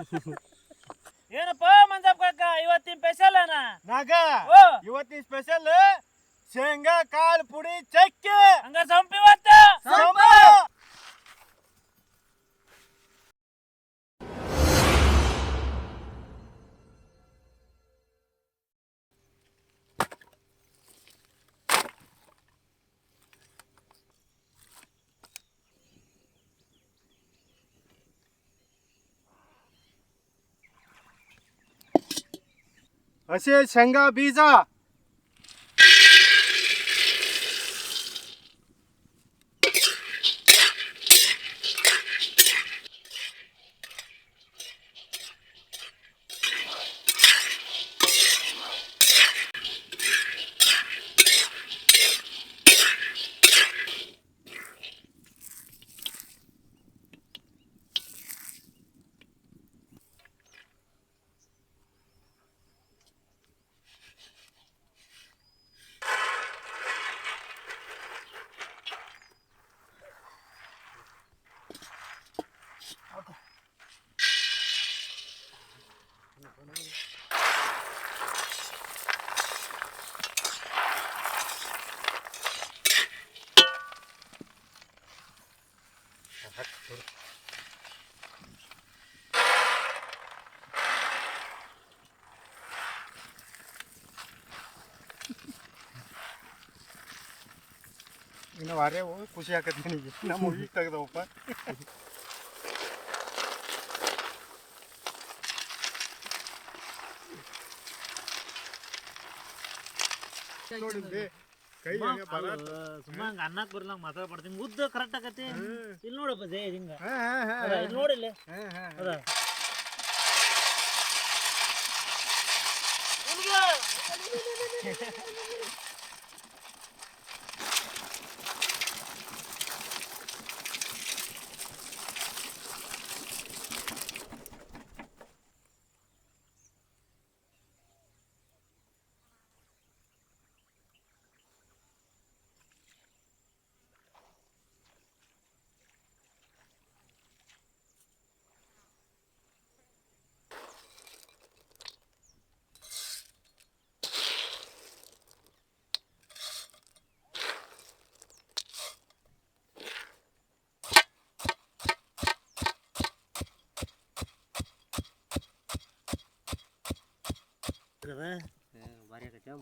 ಏನಪ್ಪ ಮಂಜಪ್ಪ ಕಾಕ ಇವತ್ತಿನ ಸ್ಪೆಷಲ್ ಅನ? ನಾಗ ಓ. ಇವತ್ತಿನ ಸ್ಪೆಷಲ್ ಶೇಂಗಾ ಕಾಳು ಪುಡಿ ಚಕ್ಕೆ. ಹಂಗ ಸಂಪಿ ಇವತ್ತ ಸಂಪ. ಹಸಿ ಶೇಂಗಾ ಬೀಜ ಇನ್ನು ವಾರೇ ಹೋಗಿ ಖುಷಿ ಆಕತಿ ನನಗೆ. ನಮ್ಮ ಈಗ ತೆಗ್ದವಪ್ಪ. ನೋಡಿದ್ವಿ ಕೈ ಹಂಗೆ ಬರಾತ್. ಸುಮ್ಮ ಹಂಗ ಅನ್ನಕ್ ಬರ್ಲಂಗ ಮಾತಾಡ್ಬಾರ್ದು. ಉದ್ದ ಕರೆಕ್ಟ್ ಆಗತಿ ಇಲ್ಲಿ ನೋಡಪ್ಪ ಜೈ ಹಿಂಗ. ಹಾ, ಹಾ, ಇಲ್ಲಿ ನೋಡಿಲ್ಲ. ಹಾ, ಹಾ, ಅದ ಭಾರಿ ಆಗತ್ತೆ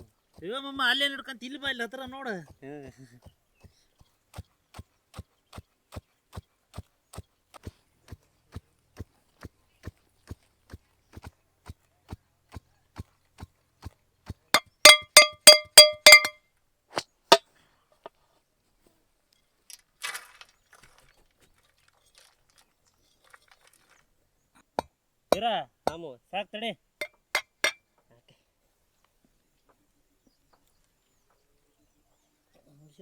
ಇವ ಮಮ್ಮ ಅಲ್ಲೇ ಹಿಡ್ಕಂತ ಇಲ್ಲಿ ಬಾ ಇಲ್ಲಿ ಹತ್ರ ನೋಡು. ಇರ ಸಾಕ್ ತಡಿ.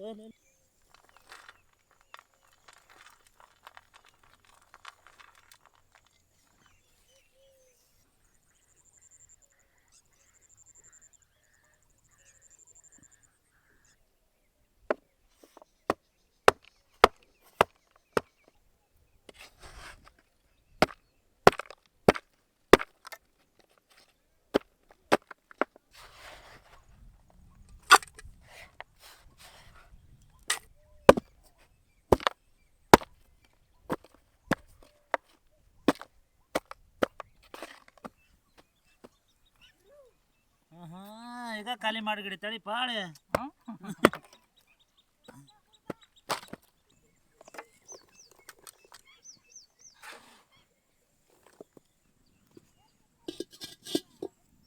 ಹಾ ಈಗ ಖಾಲಿ ಮಾಡಿಗಿಡಿ ತಡಿ ಪಾಳೆ.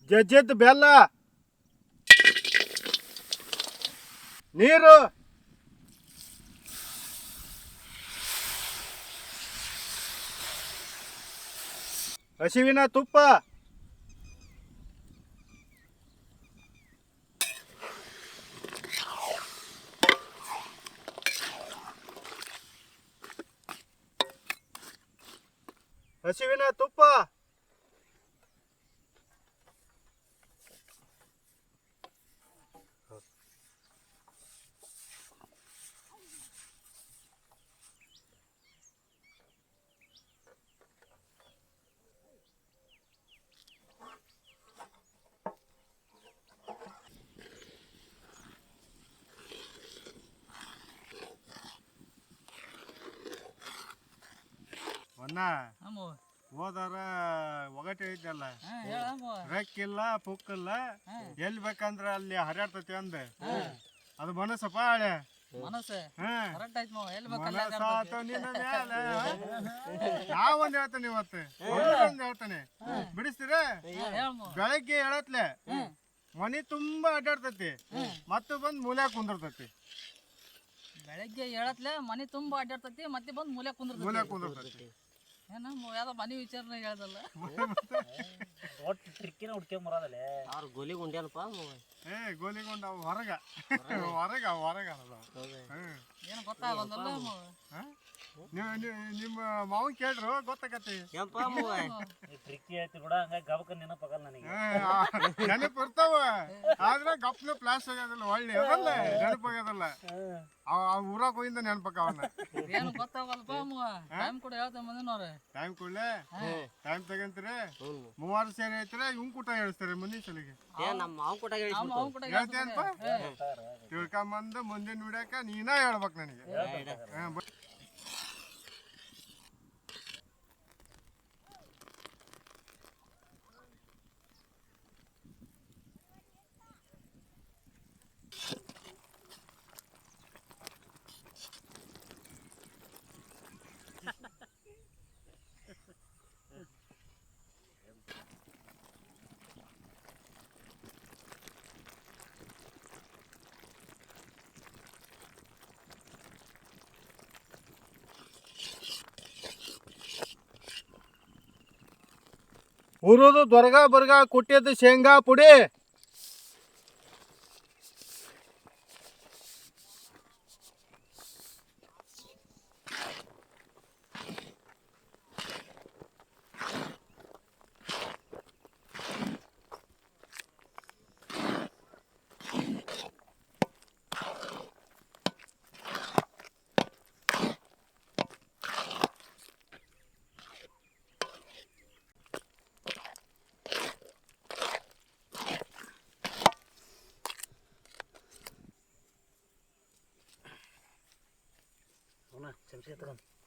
ಜಜ್ಜಿದ್ ಬೆಲ್ಲ. ನೀರು. ಹಸಿವಿನ ತುಪ್ಪ. ಹಸಿವಿನ ತುಪ್ಪ ಅಣ್ಣ ಅಮ್ಮೋ. ಹೋದಾರ ಒಗಟೆ ಐತಲ್ಲ ರೆಕ್ಕಿಲ್ಲ ಪುಕ್ಕಿಲ್ಲ. ಎಲ್ಲಿ ಬೇಕಂದ್ರ ಅಲ್ಲಿ ಹರಿಯಾಡ್ತತಿ ಅಂದ. ಅದು ಮನಸ್ಸಪ್ಪ ಹಳೆ. ಹೇಳ್ತೇನೆ ಇವತ್ತು. ಒಂದ್ ಹೇಳ್ತೇನೆ. ಬಿಡಿಸ್ತೀರ? ಬೆಳಗ್ಗೆ ಹೇಳತ್ಲೆ ಮನಿ ತುಂಬಾ ಅಡ್ಡಾಡ್ತತಿ. ಮತ್ತೆ ಬಂದ್ ಮೂಲೆ ಕುಂದಿರ್ತತಿ. ಬೆಳಗ್ಗೆ ಹೇಳತ್ಲೆ ಮನಿ ತುಂಬಾ ಅಡ್ಡಾಡ್ತತಿ ಮತ್ತೆ ಬಂದ್ ಮೂಲೆ ಕುಂದಿರ್ತತಿ. ಮೂಲ್ಯಾಗ ಕುಂದಿರ್ತತಿ. ಯಾವ್ದೋ ಮನೆ ವಿಚಾರನ ಹೇಳ್ದಲ್ಲ ಒಟ್ಟು ಟ್ರಿಕ್ಕಿನ ಹುಡ್ಕೊಂಡ್ ಬರೋದಲ್ಲೇ ಯಾರು ಗೋಲಿ ಗುಂಡ್ಯಾನಪ್ಪ. ಏ ಗೋಲಿಗೊಂಡ ಹೊರಗ ಹೊರಗ ಹೊರಗ. ಹ್ಮ್. ಏನು ಗೊತ್ತಾಗಲ್ಲ ಹಾ? ನೀವು ನಿಮ್ಮ ಮಾವನ್ ಕೇಳ್ರು ಗೊತ್ತಾಗತ್ತೆ. ಯಪ್ಪ ಮವ. ಈ ಟ್ರಿಕ್ಕಿ ಹೇಳ್ತಿ ಕೂಡ ಹಂಗಾಗಿ ಗಬಕ ನೆನಪಾಗಲ್ಲ ನನಗೆ. ನೆನಪು ಬರ್ತಾವ ಆದ್ರೆ ಗಪ್ನ ಪ್ಲಾಸ್ ಆಗೋದಿಲ್ಲ ಒಳ್ಳೆ ಅದಲ್ಲ ನೆನಪಾಗೋದಿಲ್ಲ ಅವ ಊರಾಗ ಏನು ಟೈಮ್ ಕೂಡ ಹೇಳ್ತೇವೆ ಮುಂದಿನವ್ರೆ ಟೈಮ್ ಕೊಡ್ಲೆ? ಟೈಮ್ ತಗಂತೀರಿ. ಮೂವಾರು ಸೇರಿ ಐತ್ರಿ ಇವ್ ಕೂಟ ಹೇಳ್ತಾರೆ ಮುಂದಿನ ಸಲಿಗೆ? ಏ ನಮ್ಮ ಮಾವ ಹೇಳ್ತೇನಪ್ಪ ತಿಳ್ಕೊಂಬಂದು ಮುಂದಿನ ವಿಡಿಯೋಕ ನೀನ ಹೇಳ್ಬೇಕು ನನಗೆ. ಹುರಿದು ದೊರಗ ಬರ್ಗ ಕುಟ್ಟಿದ್ದು ಶೇಂಗಾ ಪುಡಿ ಅವನ ಚಮಚ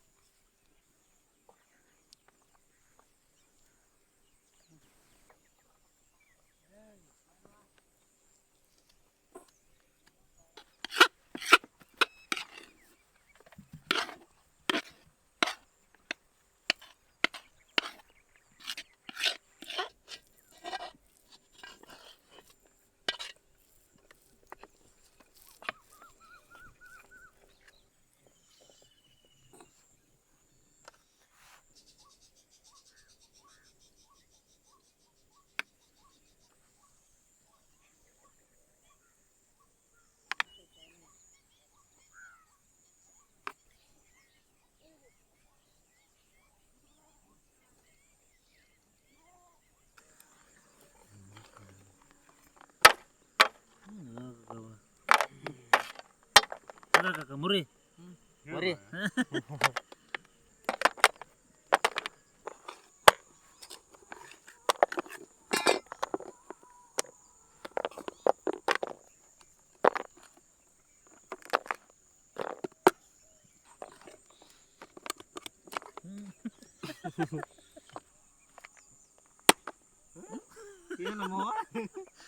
ತಗೊಂಡ್ ಕಾಕ ಮುರಿ ಮರಿ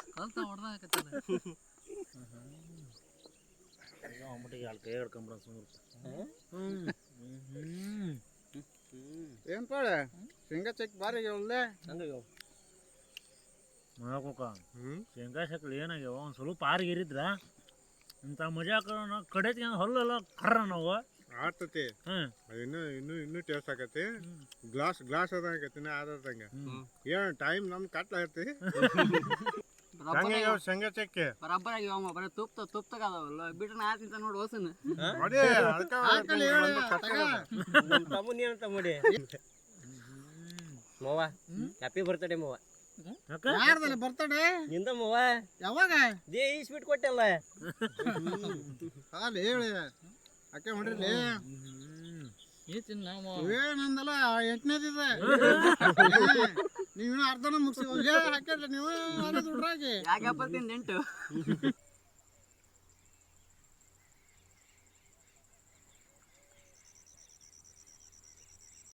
ಕಲ್ತ ಹೊಡ್ದಾಕತ್ತಲ್ಲ ಅವಮಟ್ಟಿಗೆ ಅಲ್ಲಿ ಕೈ ಹಿಡ್ಕೊಂಬಿಡ ಸುಮ್ಮನೆ ಏನ್ ಪಾಳೆ? ಶೇಂಗಾ ಚಕ್ ಬಾರಿ ಒಳ್ಳೆ ಹಂಗ ಮಾಡ್ಕೋಕ ಹ್ಮ್? ಶೇಂಗಾ ಸಕ್ಳು ಏನಾಗ್ಯಾವ? ಒಂದು ಸ್ವಲ್ಪ ಆರಿಗಿರಿದ್ರ ಇಂಥ ಮಜಾ ಕಡೆಗೆ ಹೊಲ್ಲೆಲ್ಲ ಕರ್ರ ನಾವು. ಆಡ್ತತಿ ಇನ್ನು ಇನ್ನು ಇನ್ನು ಟೇಸ್ಟ್ ಆಕತಿ ಗ್ಲಾಸ್ ಗ್ಲಾಸ್ ಅದಾಗತ್ತೆ ಆದಂಗ. ಏನ್ ಟೈಮ್ ನಮ್ ಕಟ್ಲ ಇರ್ತಿ ಹಂಗೆ ಶೇಂಗಾ ಚಕ್ಕೆ. ಬರಬ್ಬರ ಆಗ್ಯಾವ ಬರೀ ತುಪ್ತ ತುಪ್ತಗ ಅದಾವಲ್ಲ ಬಿಟ್ರೆ ನಾ ತಿಂತ ನೋಡಿ ಹೊಸನ. ನೋಡಿ ಅದಕ್ಕ ತಮ್ಮನ್ ಏನಂತ ಮಾಡಿ. ಮವ ಹ್ಯಾಪಿ ಬರ್ತಡೇ ಮವ ಯಾರ್ದಲ್ಲ ಬರ್ತಡೇ ನಿಂದ ಮವ ಯಾವಾಗ? ದೇ ಈ ಸ್ವೀಟ್ ಕೊಟ್ಟಲ್ಲ. ಹಾಲು ಹೇಳಿ ಅಕ್ಕೆ ತಿನ್ನ ಏನಂದಲ್ಲ ಎಂಟನೇದಿದೆ. ನೀವಿನ್ನೂ ಅರ್ಧನ ಮುಗಿಸಿ ಹಾಕಿರ್ಲಿ ನೀವು ದುಡ್ರಾಗಿ ಯಾಕೆ ಎಂಟು